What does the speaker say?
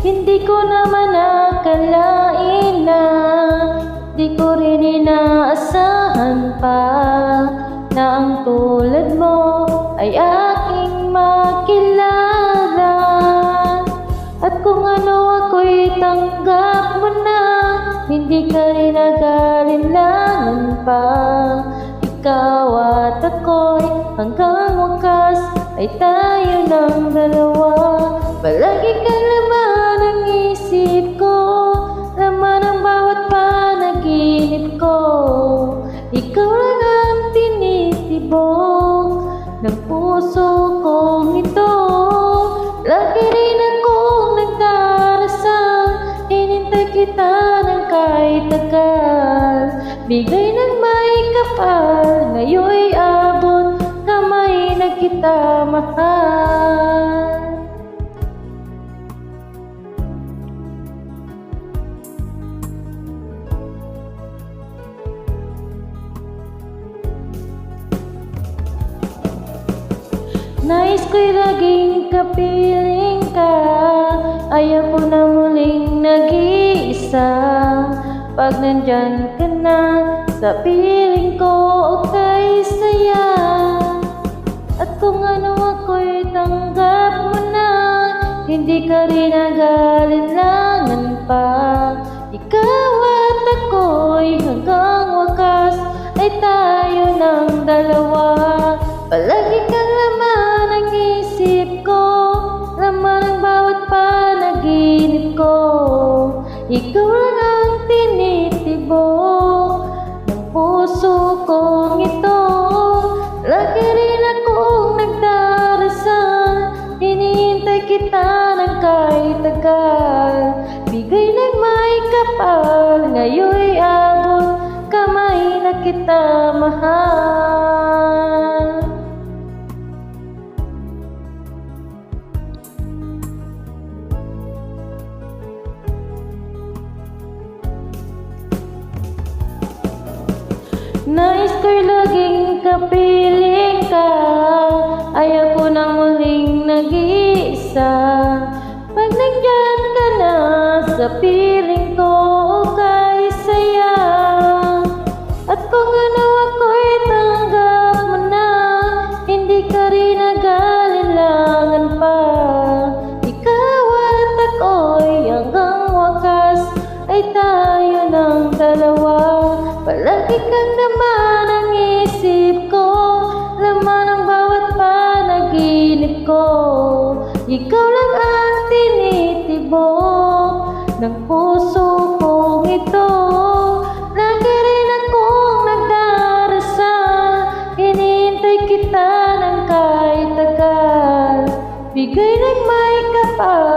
Hindi ko naman akalain na Di ko rin inaasahan pa Na ang tulad mo ay aking makilala. At kung ano ako'y tanggap mo na Hindi ka rin nag-alinlangan pa. Ikaw at ako'y hanggang wakas Ay tayo ng dalawa. Palagi Ikaw lang ang tinitibok Ng puso kong ito. Lagi rin akong nagdarasal Hinintay kita ng kahit tagal. Bigay ng may kapal Ngayon'y abot Kamay na kita mahal Nais ko'y laging kapiling ka. Ayaw ko na muling nag-iisa. Pag nandyan ka na Sa piling ko okay saya. At kung ano ako'y tanggap mo na Hindi ka rin nag-alinlangan pa. Ikaw at ako'y hanggang wakas Ay tayo ng dalawa. Palagi Ikaw lang ang tinitibok Ng puso kong ito. Lagi rin akong nagdarasal. Hinihintay kita ng kahit tagal. Bigay ng may kapal Ngayon'y abot Nais ko'y laging kapiling ka. Ayaw ko na muling nag-iisa. Pag nandyan ka na sa piling ko kay saya. At kung ano ako'y tanggap Hindi ka rin pa. Ikaw at ako'y hanggang wakas Ay tayo ng dalawa. Palagi kang ko Ikaw lang ang tinitibok Ng puso kong ito. Lagi rin akong nagdarasal Hinihintay kita ng kahit tagal. Bigay ng may kapal